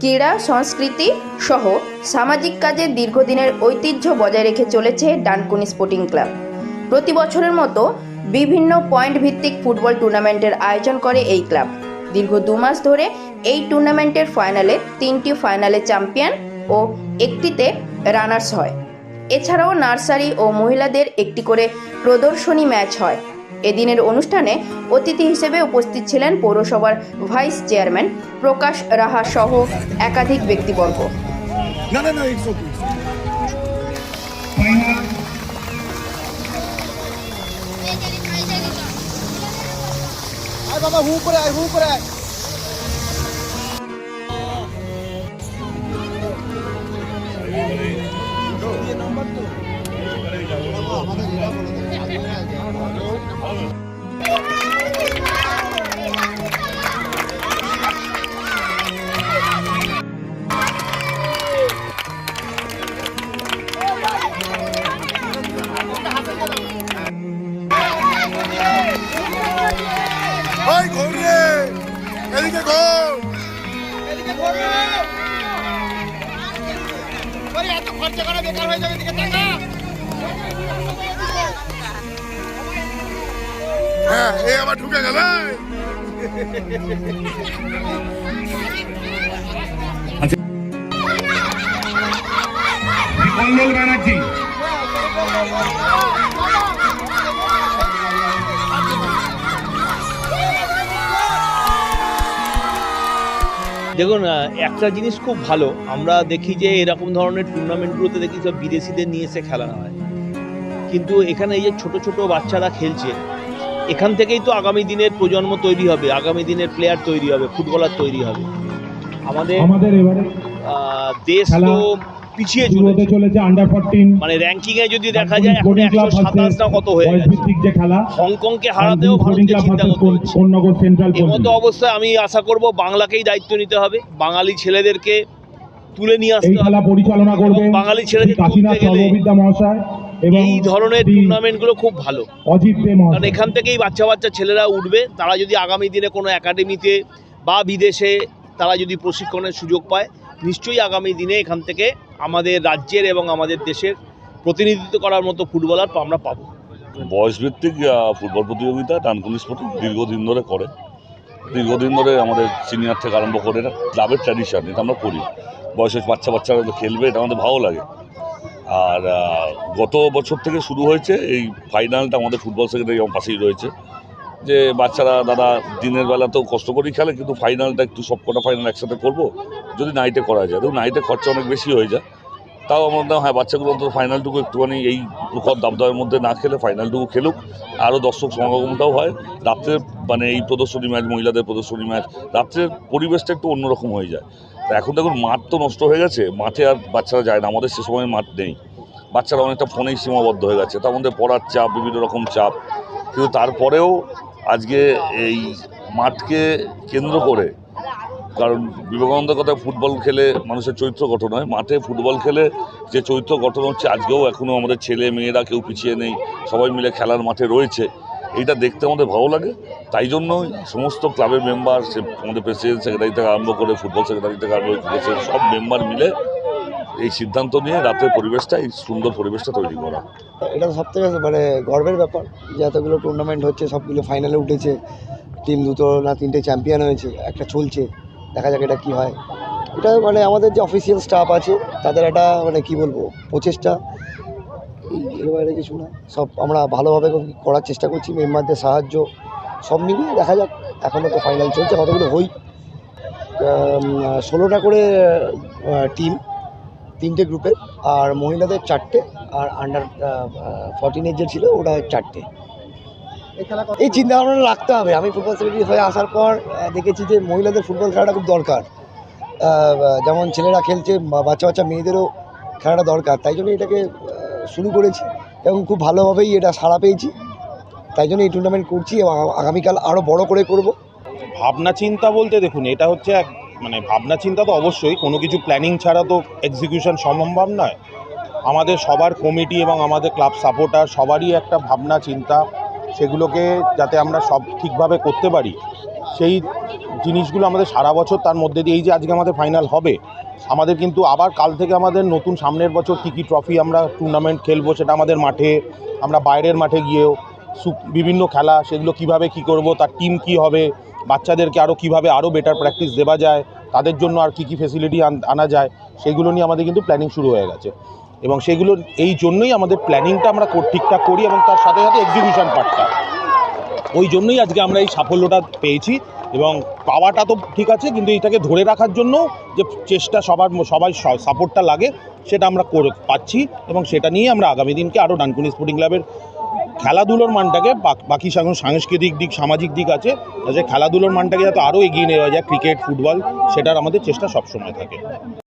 ক্রীড়া, সংস্কৃতি সহ সামাজিক কাজে দীর্ঘদিনের ঐতিহ্য বজায় রেখে চলেছে ডানকুনি স্পোর্টিং ক্লাব। প্রতি বছরের মতো বিভিন্ন পয়েন্ট ভিত্তিক ফুটবল টুর্নামেন্টের আয়োজন করে এই ক্লাব। দীর্ঘ দু মাস ধরে এই টুর্নামেন্টের ফাইনালে তিনটি ফাইনালে চ্যাম্পিয়ন ও একটিতে রানার্স হয়। এছাড়াও নার্সারি ও মহিলাদের একটি করে প্রদর্শনী ম্যাচ হয়। এদিনের অনুষ্ঠানে অতিথি হিসেবে উপস্থিত ছিলেন পৌরসভার ভাইস চেয়ারম্যান প্রকাশ রাহা সহ একাধিক ব্যক্তিবর্গ. আয় হু আয় আয় ওই ঘোর রে এদিকে ঘোর এদিকে ঘোর রে এত খরচা করা বেকার হয়ে যাবে এদিকে টাকা এই আবার ঢুকে গেল? মঙ্গল ব্যানার্জি। দেখুন আহ, একটা জিনিস খুব ভালো। আমরা দেখি যে এরকম ধরনের টুর্নামেন্টগুলোতে দেখি সব বিদেশিদের নিয়ে এসে খেলা হয়। কিন্তু এখানে এই যে ছোট ছোট বাচ্চারা খেলছে এখান থেকেই তো আগামী দিনের প্রজন্ম তৈরি হবে আগামী দিনের প্লেয়ার তৈরি হবে ফুটবলার তৈরি হবে। আমাদের দেশ তো পিছিয়ে চলেছে। চলেছে আন্ডার ফোরটিন মানে র্যাঙ্কিং এ যদি দেখা যায় এখন একশো সাতাশ না কত হয়ে গেছে। যে খেলা হংকংকে হারাতেও স্পোর্টিং ভারতকে চিন্তা করতে হচ্ছে। সেন্ট্রাল এমতো অবস্থায় আমি আশা করব বাংলাকেই দায়িত্ব নিতে হবে বাঙালি ছেলেদেরকে তুলে নিয়ে আসতে হবে। খেলা পরিচালনা করবে বাঙালি ছেলেদের কাশীনাথ তুলতে গেলে সর্ববিদ্যা মহাশয়। এই ধরনের টুর্নামেন্টগুলো খুব ভালো। কারণ এখান থেকেই বাচ্চা বাচ্চা ছেলেরা উঠবে তারা যদি আগামী দিনে কোনো একাডেমিতে বা বিদেশে তারা যদি প্রশিক্ষণের সুযোগ পায় নিশ্চয়ই আগামী দিনে এখান থেকে আমাদের রাজ্যের এবং আমাদের দেশের প্রতিনিধিত্ব করার মতো ফুটবলার আমরা পাবো। বয়সভিত্তিক আহ, ফুটবল প্রতিযোগিতা ডানকুনি স্পোর্টিং দীর্ঘদিন ধরে করে। দীর্ঘদিন ধরে আমাদের সিনিয়র থেকে আরম্ভ করে এটা ক্লাবের ট্র্যাডিশন এটা আমরা করি। বয়সের বাচ্চা বাচ্চারা তো খেলবে এটা আমাদের ভালো লাগে। আর গত বছর থেকে শুরু হয়েছে এই ফাইনালটা আমাদের ফুটবল সেক্রেটারি আমার পাশেই রয়েছে। যে বাচ্চারা, দাদা দিনের বেলা তো কষ্ট করেই খেলে, কিন্তু ফাইনালটা একটু সব কটা ফাইনাল একসাথে করব, যদি নাইটে করা যায়। দেখুন নাইটে খরচা অনেক বেশি হয়ে যায়। তাও আমার মনে হয় হ্যাঁ বাচ্চাগুলো অন্তত ফাইনালটুকু একটুখানি এই প্রখর দাবদাবের মধ্যে না খেলে ফাইনালটুকু খেলুক। আরও দর্শক সমাগমটাও হয়। রাত্রে মানে এই প্রদর্শনী ম্যাচ, মহিলাদের প্রদর্শনী ম্যাচ, রাত্রের পরিবেশটা একটু অন্যরকম হয়ে যায়। তা এখন দেখুন, মাঠ তো নষ্ট হয়ে গেছে। মাঠে আর বাচ্চারা যায় না। আমাদের সে সময় মাঠ নেই। বাচ্চারা অনেকটা ফোনেই সীমাবদ্ধ হয়ে গেছে। তার মধ্যে পড়ার চাপ, বিভিন্ন রকম চাপ। কিন্তু তারপরেও আজকে এই মাঠকে কেন্দ্র করে কারণ বিবেকানন্দের কথা ফুটবল খেলে মানুষের চরিত্র গঠন হয়। মাঠে ফুটবল খেলে যে চরিত্র গঠন হচ্ছে, আজকেও এখনও আমাদের ছেলে মেয়েরা কেউ পিছিয়ে নেই, সবাই মিলে খেলার মাঠে রয়েছে। এইটা দেখতে আমাদের ভালো লাগে। তাই জন্যই সমস্ত ক্লাবের মেম্বার, সে আমাদের প্রেসিডেন্ট, সেক্রেটারি থেকে আরম্ভ করে ফুটবল সেক্রেটারি থেকে আরম্ভ করে সব মেম্বার মিলে এই সিদ্ধান্ত নিয়ে রাতের পরিবেশটা, এই সুন্দর পরিবেশটা তৈরি করা। এটা সব থেকে মানে গর্বের ব্যাপার যে এতগুলো টুর্নামেন্ট হচ্ছে, সবগুলো ফাইনালে উঠেছে। টিম দুটো না তিনটে চ্যাম্পিয়ন হয়েছে, একটা চলছে। দেখা যাক এটা কী হয়। এটা মানে আমাদের যে অফিসিয়াল স্টাফ আছে, তাদের একটা মানে কি বলব, প্রচেষ্টা। এর বাইরে কিছু না। সব আমরা ভালোভাবে করার চেষ্টা করছি, মেম্বারদের সাহায্য সব মিলিয়ে দেখা যাক। এখনও তো ফাইনাল চলছে, কতগুলো হই। ষোলোটা করে টিম তিনটে গ্রুপের আর মহিলাদের চারটে, আর আন্ডার ফর্টিন এজের ছিল, ওটা চারটে। এই চিন্তা ভাবনা রাখতে হবে। আমি ফুটবল সেক্রেটারি হয়ে আসার পর দেখেছি যে মহিলাদের ফুটবল খেলাটা খুব দরকার। যেমন ছেলেরা খেলছে বাচ্চা বাচ্চা মেয়েদেরও খেলাটা দরকার। তাই জন্য এটাকে শুরু করেছি। এবং খুব ভালোভাবেই এটা সাড়া পেয়েছি। তাই জন্য এই টুর্নামেন্ট করছি এবং আগামীকাল আরও বড় করে করব। ভাবনা চিন্তা বলতে দেখুন, এটা হচ্ছে এক মানে ভাবনা চিন্তা তো অবশ্যই। কোনো কিছু প্ল্যানিং ছাড়া তো এক্সিকিউশন সম্ভব নয়। আমাদের সবার কমিটি এবং আমাদের ক্লাব সাপোর্টার সবারই একটা ভাবনা, চিন্তা। সেগুলোকে যাতে আমরা সব ঠিকভাবে করতে পারি। সেই জিনিসগুলো আমাদের সারা বছর তার মধ্যে দিয়ে, এই যে আজকে আমাদের ফাইনাল হবে, আমাদের কিন্তু আবার কাল থেকে আমাদের নতুন সামনের বছর কী কী ট্রফি আমরা টুর্নামেন্ট খেলব সেটা আমাদের মাঠে, আমরা বাইরের মাঠে গিয়েও বিভিন্ন খেলা, সেগুলো কীভাবে কি করব, তার টিম কি হবে, বাচ্চাদেরকে আরও কীভাবে আরও বেটার প্র্যাকটিস দেওয়া যায়, তাদের জন্য আর কী কী ফেসিলিটি আনা যায়, সেগুলো নিয়ে আমাদের কিন্তু প্ল্যানিং শুরু হয়ে গেছে। এবং সেগুলো এই জন্যই আমাদের প্ল্যানিংটা আমরা ঠিকঠাক করি এবং তার সাথে সাথে এক্সিকিউশন পার্টটা ওই জন্যই আজকে আমরা এই সাফল্যটা পেয়েছি এবং পাওয়াটা তো ঠিক আছে, কিন্তু এটাকে ধরে রাখার জন্য যে চেষ্টা সবার, সবাই সাপোর্টটা লাগে, সেটা আমরা করে পাচ্ছি এবং সেটা নিয়ে আমরা আগামী দিনকে আরও ডানকুনি স্পোর্টিং ক্লাবের খেলাধুলোর মানটাকে বাকি সাংস্কৃতিক দিক, সামাজিক দিক আছে যে খেলাধুলোর মানটাকে যাতে আরও এগিয়ে নেওয়া যায় ক্রিকেট ফুটবল সেটার আমাদের চেষ্টা সবসময় থাকে।